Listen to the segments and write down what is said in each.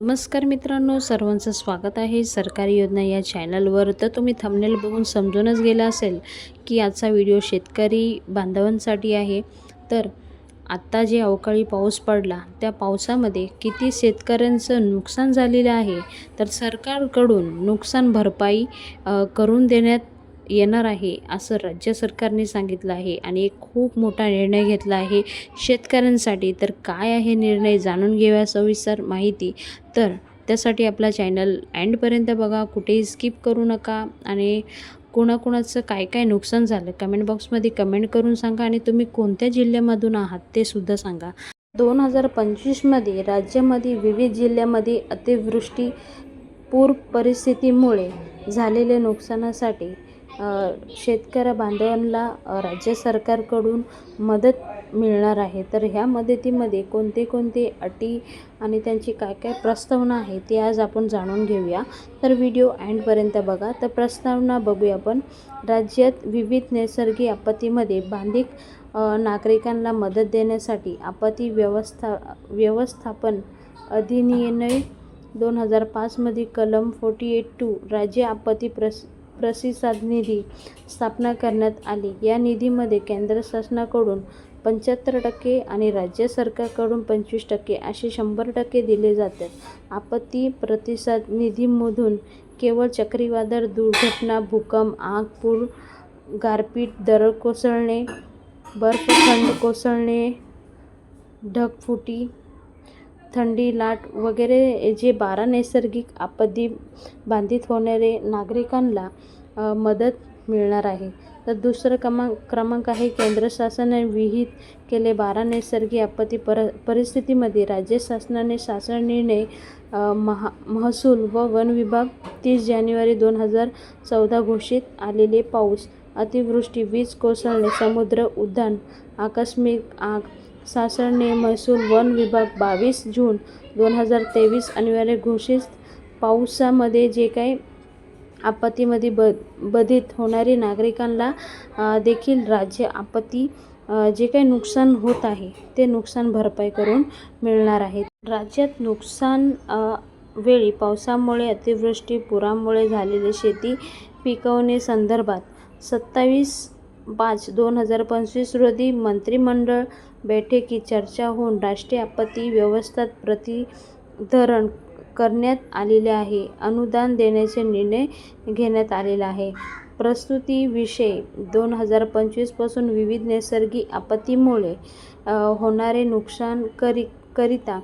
नमस्कार मित्रांनो सर्वांचं स्वागत आहे सरकारी योजना या चॅनलवर. तर तुम्ही थंबनेल बघून समजूनच गेला असेल की आजचा व्हिडिओ शेतकरी बांधवांसाठी आहे. तर आत्ता जे अवकाळी पाऊस पडला त्या पावसामध्ये किती शेतकऱ्यांचं नुकसान झालेलं आहे? तर सरकारकडून नुकसान भरपाई करून देण्यात येणार आहे असं राज्य सरकारने सांगितलं आहे आणि एक खूप मोठा निर्णय घेतला आहे शेतकऱ्यांसाठी. तर काय आहे निर्णय जाणून घेऊया सविस्तर माहिती. तर त्यासाठी आपला चॅनल अँडपर्यंत बघा कुठेही स्किप करू नका आणि कोणाकोणाचं काय काय नुकसान झालं कमेंट बॉक्समध्ये कमेंट करून सांगा आणि तुम्ही कोणत्या जिल्ह्यामधून आहात ते सुद्धा सांगा. दोन हजार पंचवीसमध्ये राज्यामध्ये विविध जिल्ह्यामध्ये अतिवृष्टी पूर परिस्थितीमुळे झालेल्या नुकसानासाठी शेतकऱ्या बांधवांना राज्य सरकारकडून मदत मिळणार आहे. तर ह्या मदतीमध्ये कोणते कोणते अटी आणि त्यांची काय काय प्रस्तावना आहे ती आज आपण जाणून घेऊया. तर व्हिडिओ अँडपर्यंत बघा. तर प्रस्तावना बघूया आपण. राज्यात विविध नैसर्गिक आपत्तीमध्ये बांधिक नागरिकांना मदत देण्यासाठी आपत्ती व्यवस्था व्यवस्थापन अधिनियम दोन हजार पाचमध्ये कलम फोर्टी एट टू राज्य आपत्ती प्रस प्रतिसाद निधी स्थापना करण्यात आली. या निधीमध्ये केंद्र शासनाकडून पंच्याहत्तर टक्के आणि राज्य सरकारकडून पंचवीस टक्के असे शंभर टक्के दिले जातात आपत्ती प्रतिसाद निधीमधून केवळ चक्रीवादळ दुर्घटना भूकंप आग पूर गारपीट दरड कोसळणे बर्फखंड कोसळणे ढगफुटी थंडी लाट वगैरे जे बारा नैसर्गिक आपत्ती बाधित होणारे नागरिकांना मदत मिळणार आहे. तर दुसरं क्रमांक क्रमांक आहे केंद्र शासनाने विहित केले बारा नैसर्गिक आपत्ती पर परिस्थितीमध्ये राज्य शासनाने शासन निर्णय महा महसूल व वन विभाग तीस जानेवारी दोन हजार चौदा घोषित आलेले पाऊस अतिवृष्टी वीज कोसळणे समुद्र उद्यान आकस्मिक आग शासनाने महसूल वन विभाग बावीस जून दोन हजार तेवीस अनिवार्य घोषित. पावसामध्ये जे काही आपत्तीमध्ये ब बधित होणारे नागरिकांना देखील राज्य आपत्ती जे काही नुकसान होत आहे ते नुकसान भरपाई करून मिळणार आहे. राज्यात नुकसान वेळी पावसामुळे अतिवृष्टी पुरामुळे झालेले शेती पिकवणे संदर्भात सत्तावीस पाच दोन हजार पंचवीस रोजी मंत्रिमंडळ बैठकीत चर्चा होऊन राष्ट्रीय आपत्ती व्यवस्थात प्रतिधरण करण्यात आलेले आहे. अनुदान देण्याचे निर्णय घेण्यात आलेला आहे. प्रस्तुती विषय दोन हजार पंचवीसपासून विविध नैसर्गिक आपत्तीमुळे होणारे नुकसान करी करिता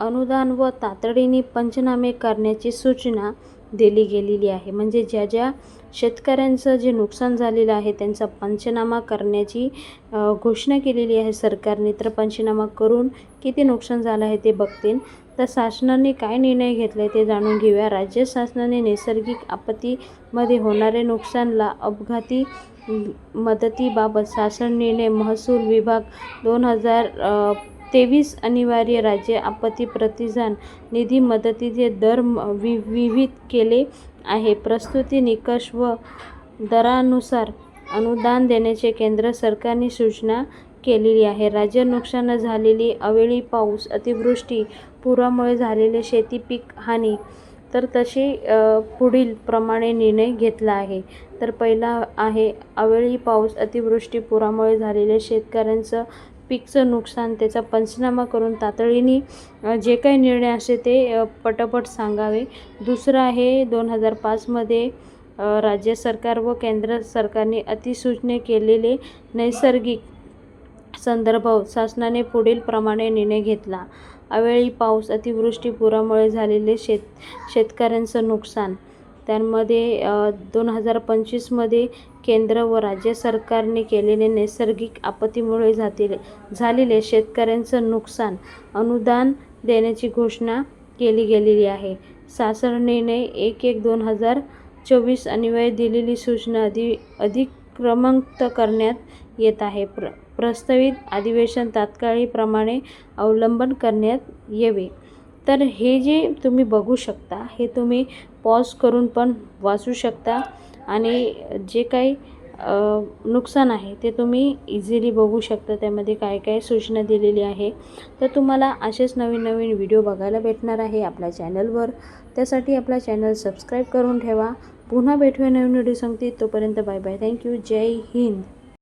अनुदान व तातडीने पंचनामे करण्याची सूचना दिली गेलेली आहे. म्हणजे ज्या ज्या शेतकऱ्यांचं जे नुकसान झालेलं आहे त्यांचा पंचनामा करण्याची घोषणा केलेली आहे सरकारने. तर पंचनामा करून किती नुकसान झालं आहे ते बघतील. तर शासनाने काय निर्णय घेतले ते जाणून घेऊया. राज्य शासनाने नैसर्गिक आपत्तीमध्ये होणारे नुकसानला अपघाती मदतीबाबत शासन निर्णय महसूल विभाग दोन हजार तेवीस अनिवार्य राज्य आपत्ती प्रतिसाद निधी मदतीचे दर वि विविध केले आहे. प्रस्तुती निकष व दरानुसार अनुदान देण्याचे केंद्र सरकारने सूचना केलेली आहे. राज्य नुकसान झालेली अवेळी पाऊस अतिवृष्टी पुरामुळे झालेले शेती पीक हानी तर तसे पुढील प्रमाणे निर्णय घेतला आहे. तर पहिला आहे अवेळी पाऊस अतिवृष्टी पुरामुळे झालेले शेतकऱ्यांचं पिकचं नुकसान त्याचा पंचनामा करून तातडीने जे काही निर्णय असे ते पटपट पटापट सांगावे. दुसरं आहे दोन हजार पाचमध्ये राज्य सरकार व केंद्र सरकारने अतिसूचने केलेले नैसर्गिक संदर्भ शासनाने पुढील प्रमाणे निर्णय घेतला. अवेळी पाऊस अतिवृष्टी पुरामुळे झालेले शेत शेतकऱ्यांचं नुकसान. त्यामध्ये दोन हजार पंचवीसमध्ये केंद्र व राज्य सरकारने केलेले नैसर्गिक आपत्तीमुळे जातील झालेले शेतकऱ्यांचं नुकसान अनुदान देण्याची घोषणा केली गेलेली आहे. सासरणीने एक एक दोन हजार चोवीस अन्वये दिलेली सूचना अधि अधिक्रमांक करण्यात येत आहे. प्र प्रस्तावित अधिवेशन तात्काळीप्रमाणे अवलंबन करण्यात यावे. तर हे जे तुम्ही बघू शकता हे तुम्ही पॉज करून पण वाचू शकता आणि जे काही नुकसान आहे ते तुम्ही इझिली बघू शकता. त्यामध्ये काय काय सूचना दिलेली आहे. तर तुम्हाला असेच नवीन नवीन व्हिडिओ बघायला भेटणार आहे आपल्या चॅनलवर त्यासाठी आपला चॅनल सबस्क्राईब करून ठेवा. पुन्हा भेटूया नवीन व्हिडिओ सांगते तोपर्यंत बाय बाय थँक्यू जय हिंद